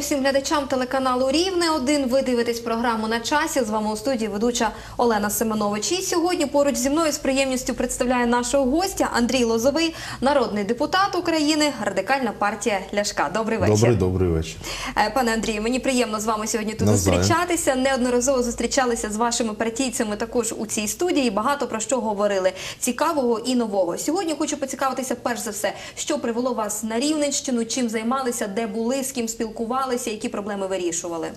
всім глядачам телеканалу Рівне 1 Ви дивитесь програму на часі. З вами у студії ведуча Олена Семенович. І сьогодні поруч зі мною з приємністю представляє нашого гостя Андрій Лозовий, народний депутат України, радикальна партія Ляшка. Добрий вечір. Добрий, добрий вечір. Е, Пане Андрію, мені приємно з вами сьогодні тут Навзаєм. зустрічатися. Неодноразово зустрічалися з вашими партійцями також у цій студії. Багато про що говорили цікавого і нового. Сьогодні хочу поцікавитися перш за все, що привело вас на Рівненщину, чим займалися, де були, з ким спілкувалися, які проблеми вирішували.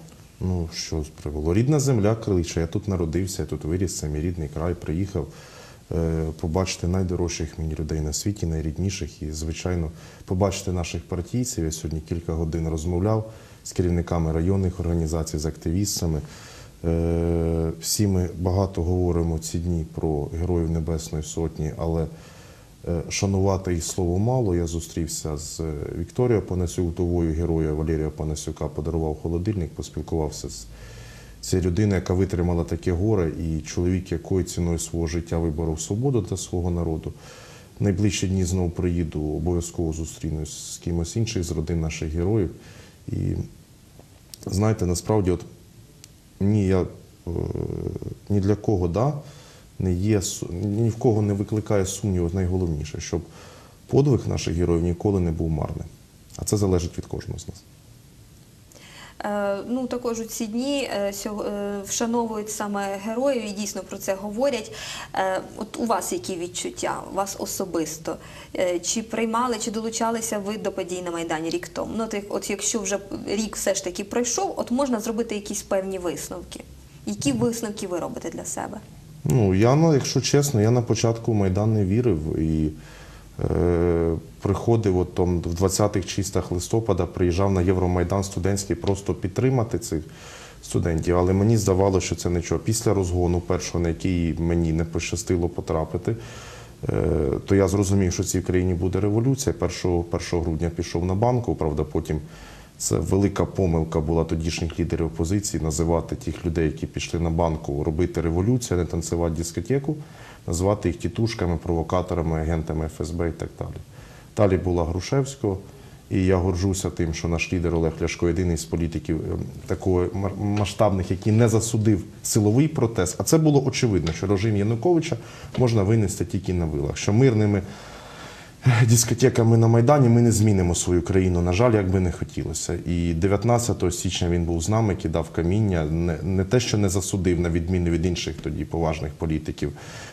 Ну що привело? Рідна земля Крилича. Я тут народився, я тут виріс, це мій рідний край, приїхав е, побачити найдорожчих мені людей на світі, найрідніших. І, звичайно, побачити наших партійців. Я сьогодні кілька годин розмовляв з керівниками районних організацій, з активістами. Е, всі ми багато говоримо ці дні про Героїв Небесної Сотні, але Шанувати їх слово мало. Я зустрівся з е, Вікторією Панасюковою, героя Валерія Панасюка, подарував холодильник, поспілкувався з цією людиною, яка витримала таке горе, і чоловік, якою ціною свого життя виборов свободу для свого народу. Найближчі дні знову приїду, обов'язково зустрінусь з кимось інших з родин наших героїв. І знаєте, насправді, от ні, я е, ні для кого да, не є, ні в кого не викликає сумніву найголовніше, щоб подвиг наших героїв ніколи не був марним. А це залежить від кожного з нас. Е, ну також у ці дні е, е, вшановують саме героїв і дійсно про це говорять. От у вас які відчуття? У вас особисто? Чи приймали, чи долучалися ви до подій на Майдані рік тому? Ну, от, от якщо вже рік все ж таки пройшов, от можна зробити якісь певні висновки. Які висновки ви робите для себе? Ну, я, якщо чесно, я на початку Майдан не вірив і е, приходив от, там, в 20-х чистах листопада, приїжджав на Євромайдан студентський просто підтримати цих студентів. Але мені здавалося, що це нічого. Після розгону першого, на який мені не пощастило потрапити, е, то я зрозумів, що в цій країні буде революція. 1, 1 грудня пішов на банку, правда, потім. Це велика помилка була тодішніх лідерів опозиції називати тих людей, які пішли на банку, робити революцію, а не танцювати дискотеку, називати їх тітушками, провокаторами, агентами ФСБ і так далі. Далі була Грушевського, і я горжуся тим, що наш лідер Олег Ляшко єдиний з політиків е, такої масштабних, який не засудив силовий протест. А це було очевидно, що режим Януковича можна винести тільки на вилах, що мирними дискотеками на Майдані ми не змінимо свою країну, на жаль, як би не хотілося. І 19 січня він був з нами, кидав каміння. Не, не те, що не засудив, на відміну від інших тоді поважних політиків,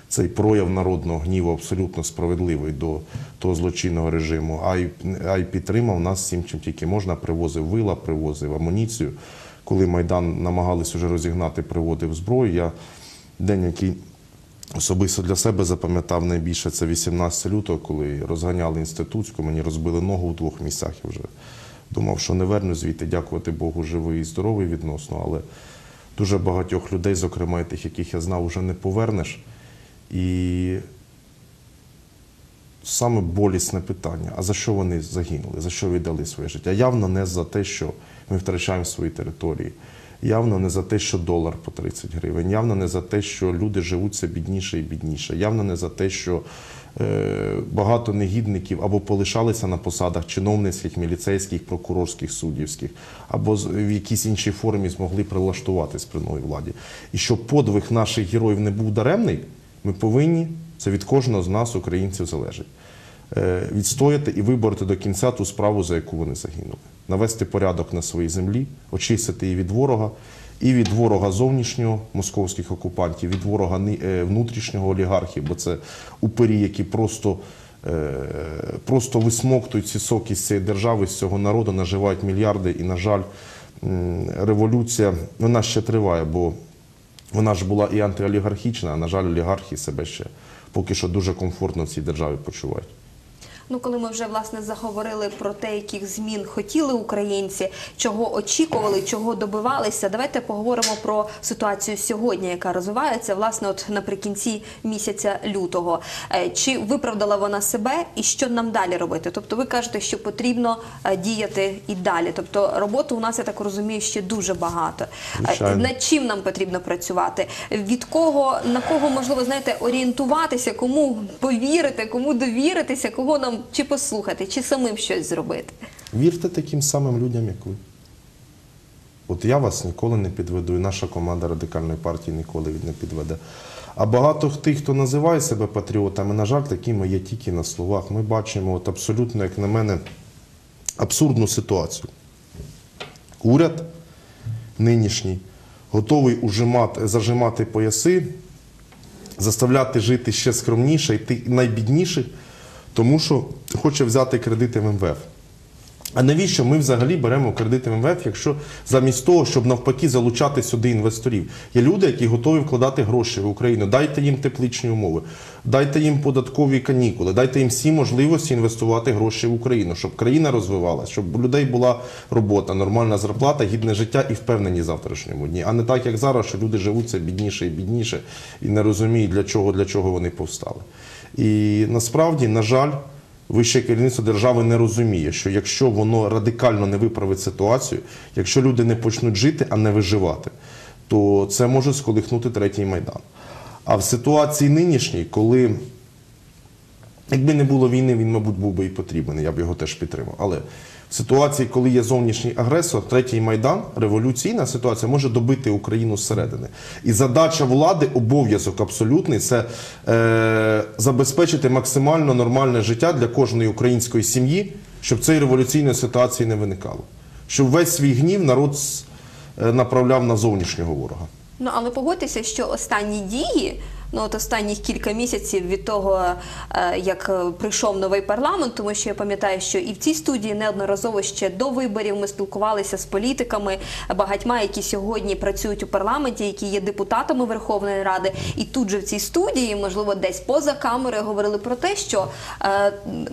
цей прояв народного гніву абсолютно справедливий до того злочинного режиму, а й, а й підтримав нас всім, чим тільки можна. Привозив вила, привозив амуніцію. Коли Майдан намагались уже розігнати, приводив зброю. Я день, який Особисто для себе запам'ятав найбільше це 18 лютого, коли розганяли інститутську, мені розбили ногу в двох місцях. Я вже думав, що не верну звідти, дякувати Богу, живий і здоровий відносно, але дуже багатьох людей, зокрема і тих, яких я знав, вже не повернеш. І саме болісне питання: а за що вони загинули, за що віддали своє життя? Явно не за те, що ми втрачаємо свої території. Явно не за те, що долар по 30 гривень, явно не за те, що люди живуть все бідніше і бідніше, явно не за те, що е, багато негідників або полишалися на посадах чиновницьких, міліцейських, прокурорських, суддівських, або в якійсь іншій формі змогли прилаштуватись при новій владі. І щоб подвиг наших героїв не був даремний, ми повинні, це від кожного з нас, українців, залежить відстояти і вибороти до кінця ту справу, за яку вони загинули. Навести порядок на своїй землі, очистити її від ворога, і від ворога зовнішнього московських окупантів, від ворога е, внутрішнього олігархів, бо це упирі, які просто, е, просто висмоктують ці соки з цієї держави, з цього народу, наживають мільярди. І, на жаль, революція вона ще триває, бо вона ж була і антиолігархічна, а на жаль, олігархи себе ще поки що дуже комфортно в цій державі почувають. Ну, коли ми вже власне заговорили про те, яких змін хотіли українці, чого очікували, чого добивалися, давайте поговоримо про ситуацію сьогодні, яка розвивається власне, от наприкінці місяця лютого. Е, Чи виправдала вона себе, і що нам далі робити? Тобто, ви кажете, що потрібно е, діяти і далі. Тобто, роботи у нас я так розумію, ще дуже багато. Е, Звичайно. Над чим нам потрібно працювати? Від кого на кого можливо знаєте орієнтуватися, кому повірити, кому довіритися, кого нам чи послухати, чи самим щось зробити? Вірте таким самим людям, як ви. От я вас ніколи не підведу, і наша команда радикальної партії ніколи не підведе. А багато тих, хто називає себе патріотами, на жаль, такими є тільки на словах. Ми бачимо от абсолютно, як на мене, абсурдну ситуацію. Уряд нинішній готовий ужимати, зажимати пояси, заставляти жити ще скромніше, йти найбідніших, тому що хоче взяти кредити в МВФ. А навіщо ми взагалі беремо кредити в МВФ, якщо замість того, щоб навпаки залучати сюди інвесторів? Є люди, які готові вкладати гроші в Україну. Дайте їм тепличні умови, дайте їм податкові канікули, дайте їм всі можливості інвестувати гроші в Україну, щоб країна розвивалася, щоб у людей була робота, нормальна зарплата, гідне життя і впевнені завтрашньому дні. А не так, як зараз, що люди живуть все бідніше і бідніше і не розуміють, для чого, для чого вони повстали. І насправді, на жаль, вище керівництво держави не розуміє, що якщо воно радикально не виправить ситуацію, якщо люди не почнуть жити, а не виживати, то це може сколихнути третій майдан. А в ситуації нинішній, коли Якби не було війни, він, мабуть, був би і потрібен, я б його теж підтримав. Але ситуації, коли є зовнішній агресор, третій майдан, революційна ситуація може добити Україну зсередини. І задача влади, обов'язок абсолютний це е, забезпечити максимально нормальне життя для кожної української сім'ї, щоб цієї революційної ситуації не виникало. Щоб весь свій гнів народ е, направляв на зовнішнього ворога. Ну але погодьтеся, що останні дії. Ну, от останніх кілька місяців від того, е, як е, прийшов новий парламент, тому що я пам'ятаю, що і в цій студії неодноразово ще до виборів ми спілкувалися з політиками, багатьма, які сьогодні працюють у парламенті, які є депутатами Верховної Ради, і тут же в цій студії, можливо, десь поза камерою говорили про те, що е,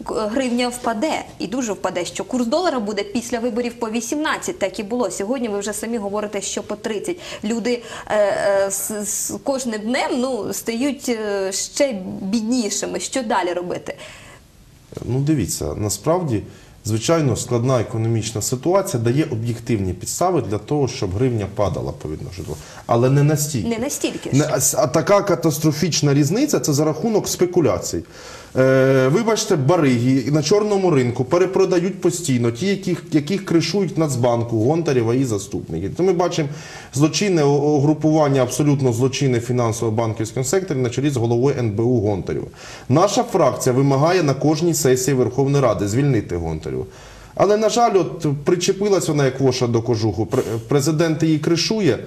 гривня впаде і дуже впаде, що курс долара буде після виборів по 18, так і було. Сьогодні ви вже самі говорите, що по 30. Люди з, з кожним днем ну, стають е, ще біднішими. Що далі робити? Ну, дивіться, насправді, звичайно, складна економічна ситуація дає об'єктивні підстави для того, щоб гривня падала по відношенню. Але не настільки. Не настільки. Не, а така катастрофічна різниця це за рахунок спекуляцій. Е, вибачте, бариги на чорному ринку перепродають постійно ті, яких, яких кришують Нацбанку, Гонтарєва і заступники. То ми бачимо злочинне угрупування, абсолютно злочинне фінансово-банківському секторі на чолі з головою НБУ Гонтарєва. Наша фракція вимагає на кожній сесії Верховної Ради звільнити Гонтарєва. Але, на жаль, от причепилась вона як воша до кожуху. Пр- Президент її кришує.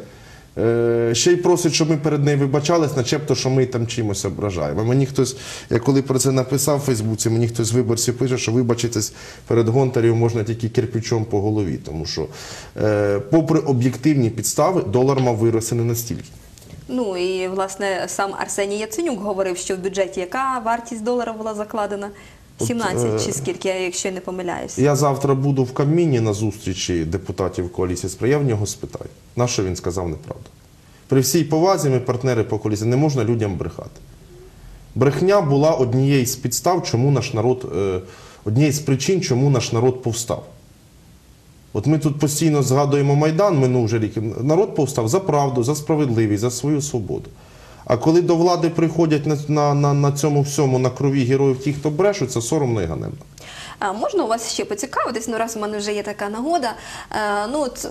Е, Ще й просить, щоб ми перед нею вибачались, начебто, що ми там чимось ображаємо. Мені хтось, я коли про це написав в Фейсбуці, мені хтось з виборців пише, що вибачитись перед Гонтарів можна тільки кирпичом по голові. Тому що, е, попри об'єктивні підстави, долар мав вирости не настільки. Ну і власне сам Арсеній Яценюк говорив, що в бюджеті яка вартість долара була закладена? 17 чи скільки, я- якщо не помиляюся. Я завтра буду в Кабміні на зустрічі депутатів коаліції «Сприя», я в нього спитаю, на що він сказав неправду. При всій повазі ми партнери по коаліції, не можна людям брехати. Брехня була однією з підстав, чому наш народ, е, однією з причин, чому наш народ повстав. От ми тут постійно згадуємо Майдан минув вже рік. Народ повстав за правду, за справедливість, за свою свободу. А коли до влади приходять на, на, на, на цьому всьому на крові героїв ті, хто брешуть, це соромно і ганебно. А можна у вас ще поцікавитись? Ну, раз у мене вже є така нагода. Е, ну, от,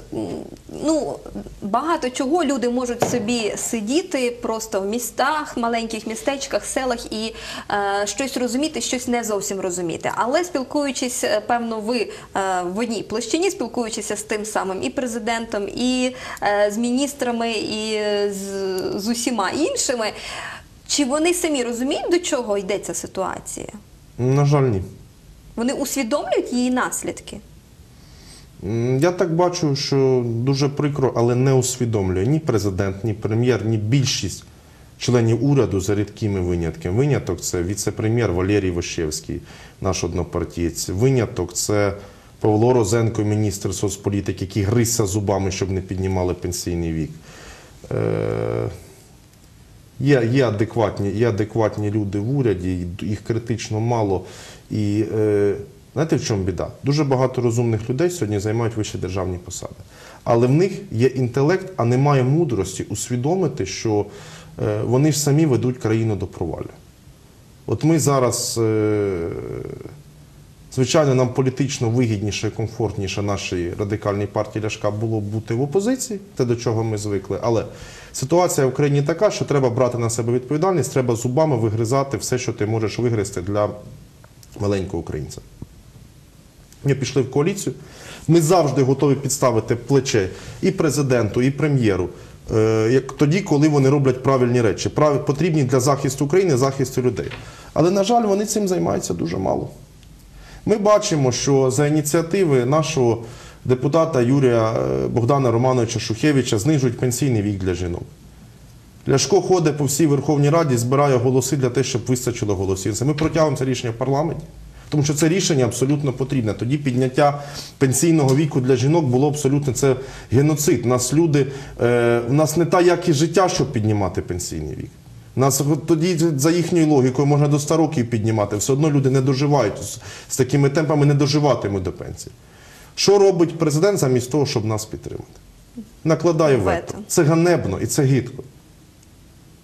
ну, багато чого люди можуть собі сидіти просто в містах, маленьких містечках, селах і е, щось розуміти, щось не зовсім розуміти. Але спілкуючись, е, певно, ви е, в одній площині, спілкуючися з тим самим і президентом, і е, з міністрами, і з, з усіма іншими. Чи вони самі розуміють, до чого йдеться ситуація? На жаль, ні. Вони усвідомлюють її наслідки. Я так бачу, що дуже прикро, але не усвідомлює ні президент, ні прем'єр, ні більшість членів уряду за рідкими винятками. Виняток це віце-прем'єр Валерій Ващевський, наш однопартієць. Виняток це Павло Розенко, міністр соцполітики, який гризся зубами, щоб не піднімали пенсійний вік. Е- Є, є, адекватні, є адекватні люди в уряді, їх критично мало. І е, знаєте, в чому біда? Дуже багато розумних людей сьогодні займають вищі державні посади. Але в них є інтелект, а немає мудрості усвідомити, що е, вони ж самі ведуть країну до провалу. От ми зараз. Е, Звичайно, нам політично вигідніше і комфортніше нашій радикальній партії Ляшка було бути в опозиції, те до чого ми звикли. Але ситуація в Україні така, що треба брати на себе відповідальність, треба зубами вигризати все, що ти можеш вигризти для маленького українця. Ми пішли в коаліцію. Ми завжди готові підставити плече і президенту, і прем'єру. е, Як тоді, коли вони роблять правильні речі, потрібні для захисту України, захисту людей. Але, на жаль, вони цим займаються дуже мало. Ми бачимо, що за ініціативи нашого депутата Юрія е, Богдана Романовича Шухевича знижують пенсійний вік для жінок. Ляшко ходить по всій Верховній Раді, збирає голоси для того, щоб вистачило голосів. Ми протягуємо це рішення в парламенті, тому що це рішення абсолютно потрібне. Тоді підняття пенсійного віку для жінок було абсолютно це геноцид. У нас люди, е, у нас не та якість життя, щоб піднімати пенсійний вік. Нас тоді за їхньою логікою можна до 100 років піднімати. Все одно люди не доживають з, такими темпами, не доживатимуть до пенсії. Що робить президент замість того, щоб нас підтримати? Накладає вето. Це ганебно і це гидко.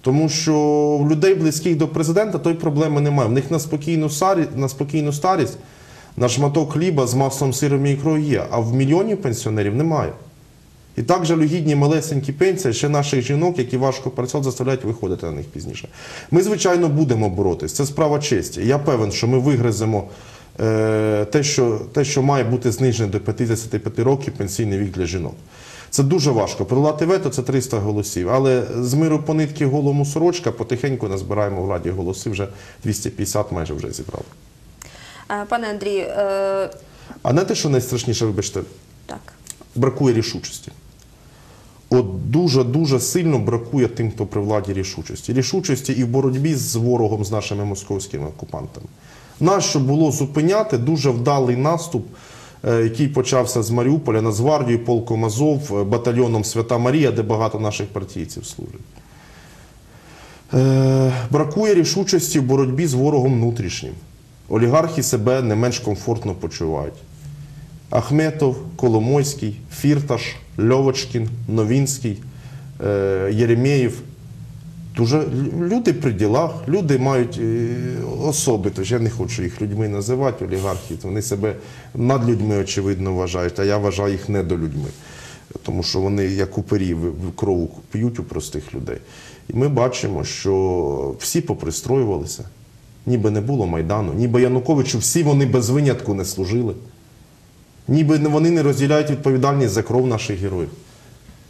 Тому що в людей, близьких до президента, той проблеми немає. В них на спокійну, сарі, на спокійну старість на шматок хліба з маслом, сиром і ікрою є, а в мільйонів пенсіонерів немає. І так жалюгідні малесенькі пенсії ще наших жінок, які важко працюють, заставляють виходити на них пізніше. Ми, звичайно, будемо боротись. Це справа честі. Я певен, що ми вигриземо е, те, що, те, що має бути знижене до 55 років пенсійний вік для жінок. Це дуже важко. Подолати вето це 300 голосів. Але з миру по нитки голому сорочка потихеньку назбираємо в раді голоси, вже 250 майже вже зібрали. Е, Пане Андрію, е, А не те, що найстрашніше, вибачте, так. бракує рішучості. От дуже-дуже сильно бракує тим, хто при владі рішучості. Рішучості і в боротьбі з ворогом, з нашими московськими окупантами. Нащо було зупиняти дуже вдалий наступ, е, який почався з Маріуполя, Нацгвардією, полком Азов, е, батальйоном Свята Марія, де багато наших партійців служать. Е, бракує рішучості в боротьбі з ворогом внутрішнім. Олігархи себе не менш комфортно почувають. Ахметов, Коломойський, Фірташ, Льовочкін, Новінський, е, Єремєєв. Дуже люди при ділах, люди мають е, особи, тож я не хочу їх людьми називати, олігархи. Вони себе над людьми, очевидно, вважають, а я вважаю їх недолюдьми. Тому що вони, як упері, в- в п'ють у простих людей. І ми бачимо, що всі попристроювалися, ніби не було Майдану, ніби Януковичу всі вони без винятку не служили. Ніби вони не розділяють відповідальність за кров наших героїв.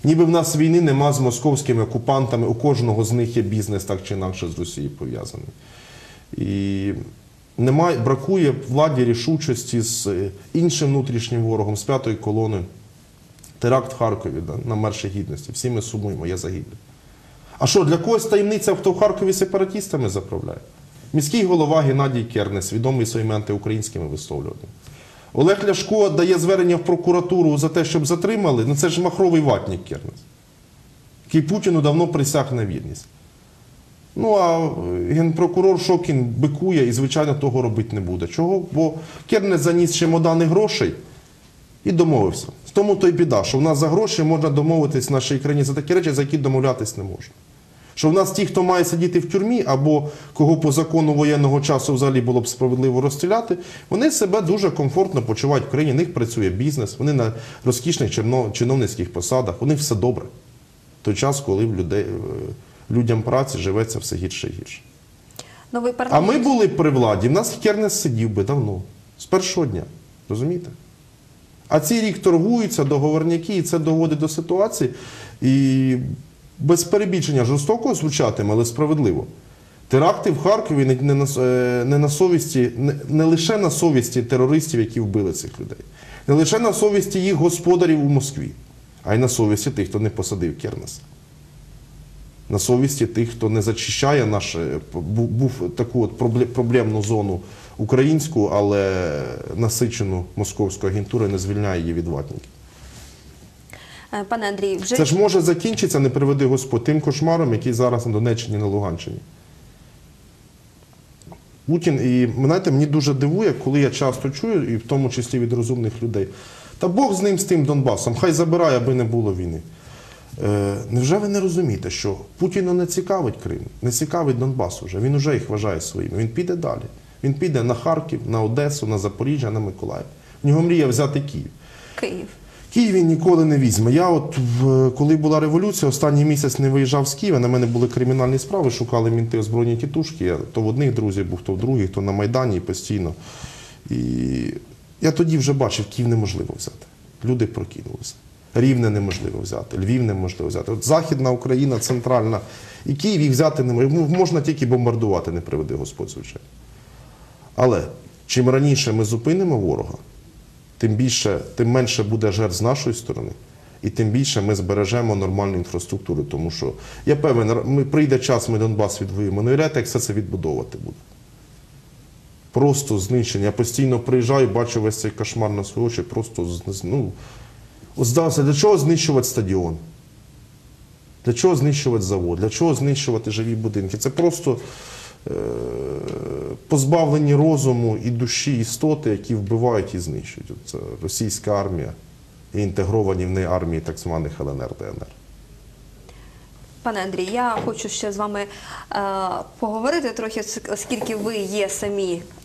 Ніби в нас війни нема з московськими окупантами, у кожного з них є бізнес так чи інакше з Росією пов'язаний. І немає, бракує владі рішучості з е, іншим внутрішнім ворогом, з п'ятою колоною. Теракт в Харкові да, на марші гідності. Всі ми сумуємо, я загиблий. А що, для когось таємниця, хто в Харкові сепаратістами заправляє? Міський голова Геннадій Кернес, відомий своїми антиукраїнськими висловлюваннями. Олег Ляшко дає звернення в прокуратуру за те, щоб затримали. Ну це ж махровий ватник Кернес, який Путіну давно присяг на вірність. Ну а генпрокурор Шокін бикує і, звичайно, того робити не буде. Чого? Бо Кернес заніс чемодани грошей і домовився. Тому то й біда, що в нас за гроші можна домовитись в нашій країні за такі речі, за які домовлятись не можна. Що в нас ті, хто має сидіти в тюрмі, або кого по закону воєнного часу взагалі було б справедливо розстріляти, вони себе дуже комфортно почувають в країні. В них працює бізнес, вони на розкішних чиновницьких посадах, у них все добре. В той час, коли людей, е, людям праці живеться все гірше і гірше. Новий А ми були при владі, в нас Кернес сидів би давно, з першого дня. Розумієте? А цей рік торгуються, договорняки, і це доводить до ситуації. І без перебільшення жорстоко звучатиме, але справедливо. Теракти в Харкові не, на, е, не на совісті, не, не лише на совісті терористів, які вбили цих людей, не лише на совісті їх господарів у Москві, а й на совісті тих, хто не посадив Кернеса на совісті тих, хто не зачищає наше був, таку от проблемну зону українську, але насичену московську агентуру і не звільняє її від ватників. Е, Пане Андрію, вже Це ж може закінчитися, не приведи Господь, тим кошмаром, який зараз на Донеччині на Луганщині. Путін, і знаєте, мені дуже дивує, коли я часто чую, і в тому числі від розумних людей. Та Бог з ним, з тим Донбасом, хай забирає, аби не було війни. Е, невже ви не розумієте, що Путіна не цікавить Крим, не цікавить Донбас уже, він уже їх вважає своїми, він піде далі. Він піде на Харків, на Одесу, на Запоріжжя, на Миколаїв. В нього мрія взяти Київ. Київ. Київ він ніколи не візьме. Я от коли була революція, останній місяць не виїжджав з Києва. На мене були кримінальні справи, шукали мінти озброєні тітушки. Я то в одних друзів був, то в других, то на Майдані постійно. І я тоді вже бачив, Київ неможливо взяти. Люди прокинулися. Рівне неможливо взяти, Львів неможливо взяти. От Західна Україна, центральна і Київ їх взяти не можна. Ну, можна тільки бомбардувати, не приведи Господь, звичайно. Але чим раніше ми зупинимо ворога, тим більше, тим менше буде жертв з нашої сторони, і тим більше ми збережемо нормальну інфраструктуру. Тому що я певен, ми прийде час, ми Донбас відвоюємо. Ну і ряд, як все це відбудовувати буде. Просто знищення. Я постійно приїжджаю, бачу весь цей кошмар на свої очі, просто ну, здався, для чого знищувати стадіон? Для чого знищувати завод? Для чого знищувати живі будинки? Це просто позбавлені розуму і душі істоти, які вбивають і знищують. Це російська армія і інтегровані в неї армії так званих ЛНР ДНР. Пане Андрій, я хочу ще з вами е, поговорити трохи, оскільки ви є самі е,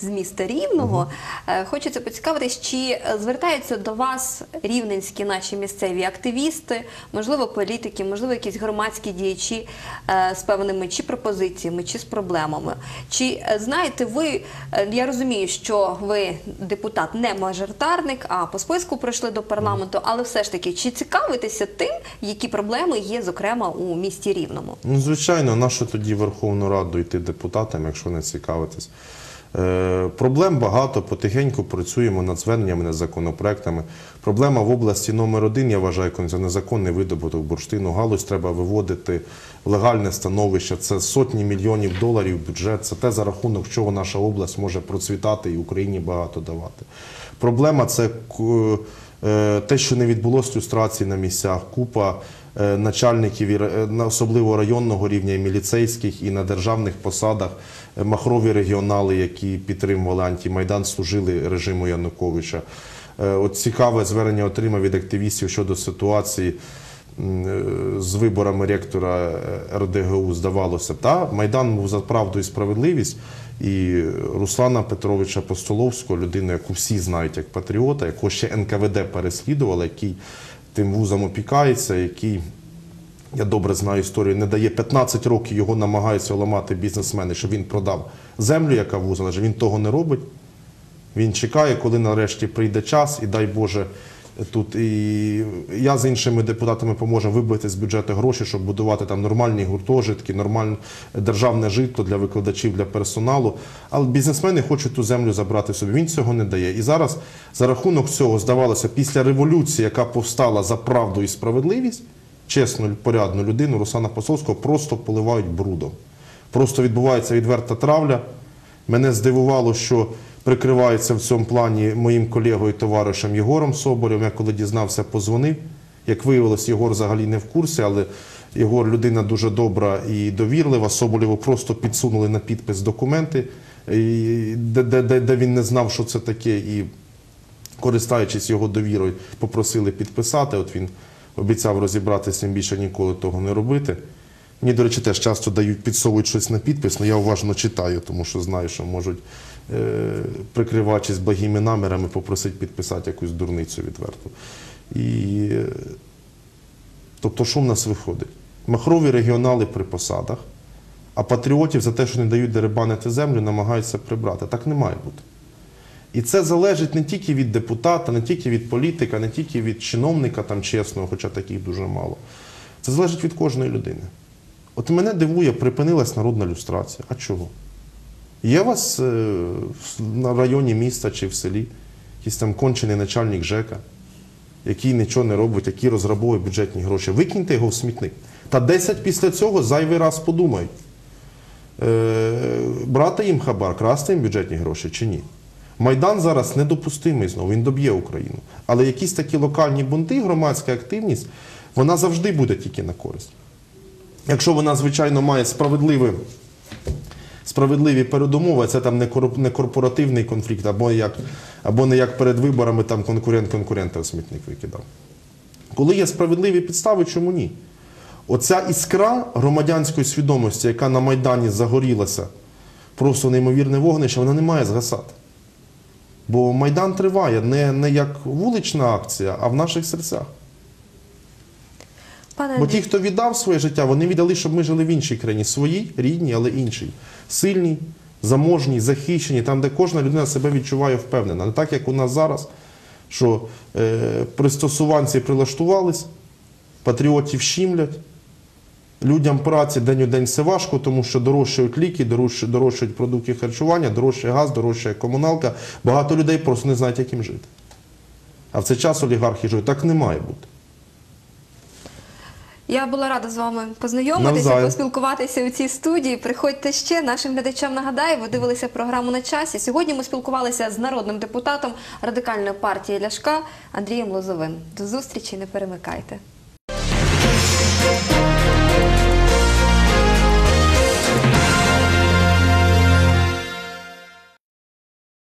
з міста Рівного. Е, хочеться поцікавитись, чи е, звертаються до вас рівненські наші місцеві активісти, можливо, політики, можливо, якісь громадські діячі е, з певними чи пропозиціями, чи з проблемами. Чи е, знаєте ви, е, я розумію, що ви депутат не мажоритарник, а по списку пройшли до парламенту, але все ж таки, чи цікавитеся тим, які проблеми є, зокрема, у місті Рівному? Ну, звичайно, нащо тоді Верховну Раду йти депутатам, якщо не цікавитись? Е, проблем багато, потихеньку працюємо над зверненнями, над законопроектами. Проблема в області номер один, я вважаю, це незаконний видобуток бурштину. Галузь треба виводити в легальне становище. Це сотні мільйонів доларів бюджет. Це те, за рахунок чого наша область може процвітати і Україні багато давати. Проблема це е, те, що не відбулося люстрації на місцях, купа е, начальників, е, особливо районного рівня, і міліцейських, і на державних посадах, е, махрові регіонали, які підтримували антимайдан, служили режиму Януковича. Е, От цікаве звернення отримав від активістів щодо ситуації е, з виборами ректора е, РДГУ, здавалося, та Майдан був за правду і справедливість. І Руслана Петровича Постоловського, людину, яку всі знають як патріота, якого ще НКВД переслідувала, який тим вузом опікається, який, я добре знаю історію, не дає 15 років, його намагаються ламати бізнесмени, щоб він продав землю, яка вуза лежить. Він того не робить. Він чекає, коли нарешті прийде час, і дай Боже, тут і я з іншими депутатами поможемо вибити з бюджету гроші, щоб будувати там нормальні гуртожитки, нормальне державне житло для викладачів, для персоналу. Але бізнесмени хочуть ту землю забрати собі. Він цього не дає. І зараз за рахунок цього здавалося, після революції, яка повстала за правду і справедливість, чесну, порядну людину Руслана Посольського просто поливають брудом. Просто відбувається відверта травля. Мене здивувало, що прикривається в цьому плані моїм колегою товаришем Єгором Соборем. Я коли дізнався, позвонив. Як виявилось, Єгор взагалі не в курсі, але Єгор людина дуже добра і довірлива. Соболєву просто підсунули на підпис документи, де, де, де, він не знав, що це таке. І користуючись його довірою, попросили підписати. От він обіцяв розібратися їм більше ніколи того не робити. Мені, до речі, теж часто дають, підсовують щось на підпис, але я уважно читаю, тому що знаю, що можуть, прикриваючись благими намірами, попросити підписати якусь дурницю відверту. І, е, тобто, що в нас виходить? Махрові регіонали при посадах, а патріотів за те, що не дають деребанити землю, намагаються прибрати. Так не має бути. І це залежить не тільки від депутата, не тільки від політика, не тільки від чиновника там чесного, хоча таких дуже мало. Це залежить від кожної людини. От мене дивує, припинилась народна люстрація. А чого? Є у вас е, на районі міста чи в селі якийсь там кончений начальник ЖЕКа, який нічого не робить, який розграбовує бюджетні гроші. Викиньте його в смітник. Та 10 після цього зайвий раз подумають, е, брати їм хабар, красти їм бюджетні гроші чи ні. Майдан зараз недопустимий знову, він доб'є Україну. Але якісь такі локальні бунти, громадська активність, вона завжди буде тільки на користь. Якщо вона, звичайно, має справедливі, справедливі передумови, це там не корпоративний конфлікт, або, як, або не як перед виборами там конкурент конкурента в смітник викидав. Коли є справедливі підстави, чому ні? Оця іскра громадянської свідомості, яка на Майдані загорілася просто неймовірне вогнище, воно не має згасати. Бо Майдан триває не, не як вулична акція, а в наших серцях. Пане Бо ті, хто віддав своє життя, вони віддали, щоб ми жили в іншій країні. Своїй, рідній, але іншій. Сильній, заможній, захищеній, там, де кожна людина себе відчуває впевнена. Не так, як у нас зараз, що е, пристосуванці прилаштувались, патріотів щімлять. Людям праці день у день все важко, тому що дорожчають ліки, дорожча- дорожчають продукти харчування, дорожчає газ, дорожчає комуналка. Багато людей просто не знають, як їм жити. А в цей час олігархи живуть. Так не має бути. Я була рада з вами познайомитися, Навзаєм. поспілкуватися у цій студії. Приходьте ще нашим глядачам. Нагадаю, ви дивилися програму на часі. Сьогодні ми спілкувалися з народним депутатом радикальної партії Ляшка Андрієм Лозовим. До зустрічі, не перемикайте.